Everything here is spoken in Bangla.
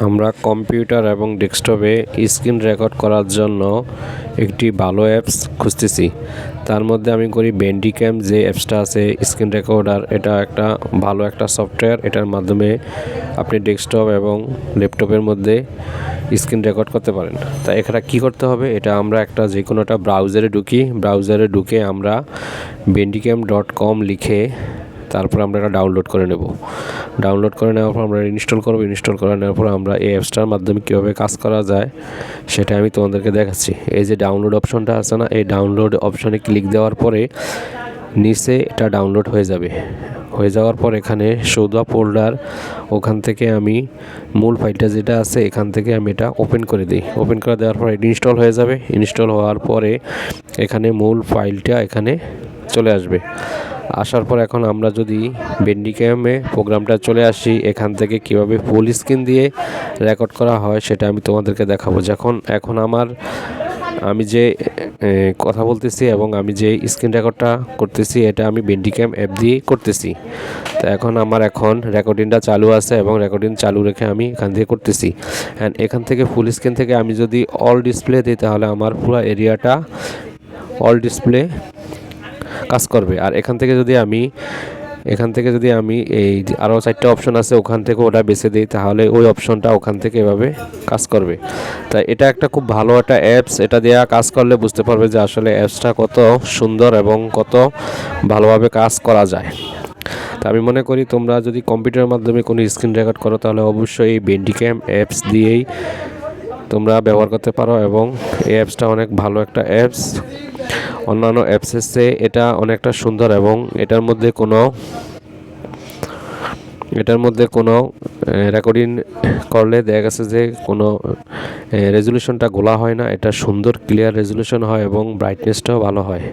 আমরা কম্পিউটার এবং ডেস্কটপে স্ক্রিন রেকর্ড করার জন্য একটি ভালো অ্যাপস খুঁজতেছি। তার মধ্যে আমি করি ব্যান্ডিক্যাম যে অ্যাপসটা আছে, স্ক্রিন রেকর্ডার। এটা একটা ভালো একটা সফটওয়্যার। এটার মাধ্যমে আপনি ডেস্কটপ এবং ল্যাপটপের মধ্যে স্ক্রিন রেকর্ড করতে পারেন। তা এখানে কি করতে হবে? এটা আমরা একটা যে কোনো একটা ব্রাউজারে ঢুকি। ব্রাউজারে ঢুকে আমরা বেন্ডিক্যাম ডট কম লিখে তারপর আমরা এটা ডাউনলোড করে নেব। ডাউনলোড করে নেওয়ার পর আমরা ইনস্টল করব। ইনস্টল করে নেওয়ার পর আমরা এই অ্যাপসটার মাধ্যমে কীভাবে কাজ করা যায়, সেটা আমি তোমাদেরকে দেখাচ্ছি। এই যে ডাউনলোড অপশনটা আছে না, এই ডাউনলোড অপশনে ক্লিক দেওয়ার পরে নিচে এটা ডাউনলোড হয়ে যাবে। হয়ে যাওয়ার পর এখানে সৌদা ফোল্ডার ওখান থেকে আমি মূল ফাইলটা যেটা আছে, এখান থেকে আমি এটা ওপেন করে দিই। ওপেন করে দেওয়ার পর এটা ইনস্টল হয়ে যাবে। ইনস্টল হওয়ার পরে এখানে মূল ফাইলটা এখানে চলে আসবে। আসার পর এখন আমরা যদি বেন্ডিক্যামে প্রোগ্রামটা চলে আসি, এখান থেকে কীভাবে ফুল স্ক্রিন দিয়ে রেকর্ড করা হয় সেটা আমি তোমাদেরকে দেখাবো। যখন, এখন আমার, আমি যে কথা বলতেছি এবং আমি যে স্ক্রিন রেকর্ডটা করতেছি, এটা আমি বেন্ডি বেন্ডিক্যাম অ্যাপ দিয়ে করতেছি। তো এখন আমার এখন রেকর্ডিংটা চালু আছে এবং রেকর্ডিং চালু রেখে আমি এখান থেকে করতেছি। অ্যান্ড এখান থেকে ফুল স্ক্রিন থেকে আমি যদি অল ডিসপ্লে দিই, তাহলে আমার পুরো এরিয়াটা অল ডিসপ্লে কাজ করবে। আর এখান থেকে যদি আমি, এখান থেকে যদি আমি এই আরও চারটে অপশন আছে ওখান থেকে ওটা বেছে দিই, তাহলে ওই অপশনটা ওখান থেকে এভাবে কাজ করবে। তাই এটা একটা খুব ভালো একটা অ্যাপস এটা দেওয়া কাজ করলে বুঝতে পারবে যে আসলে অ্যাপসটা কত সুন্দর এবং কত ভালোভাবে কাজ করা যায়। তা আমি মনে করি তোমরা যদি কম্পিউটারের মাধ্যমে কোনো স্ক্রিন রেকর্ড করো, তাহলে অবশ্যই এই বেন্ডিক্যাম অ্যাপস দিয়েই তোমরা ব্যবহার করতে পারো এবং এই অ্যাপসটা অনেক ভালো একটা অ্যাপস অন্যান্য অ্যাপসের চেয়ে এটা অনেকটা সুন্দর এবং এটার মধ্যে কোনো, এটার মধ্যে কোনো রেকর্ডিং করলে দেখা গেছে যে কোনো রেজলিউশনটা গোলা হয় না, এটা সুন্দর ক্লিয়ার রেজলিউশন হয় এবং ব্রাইটনেসটাও ভালো হয়।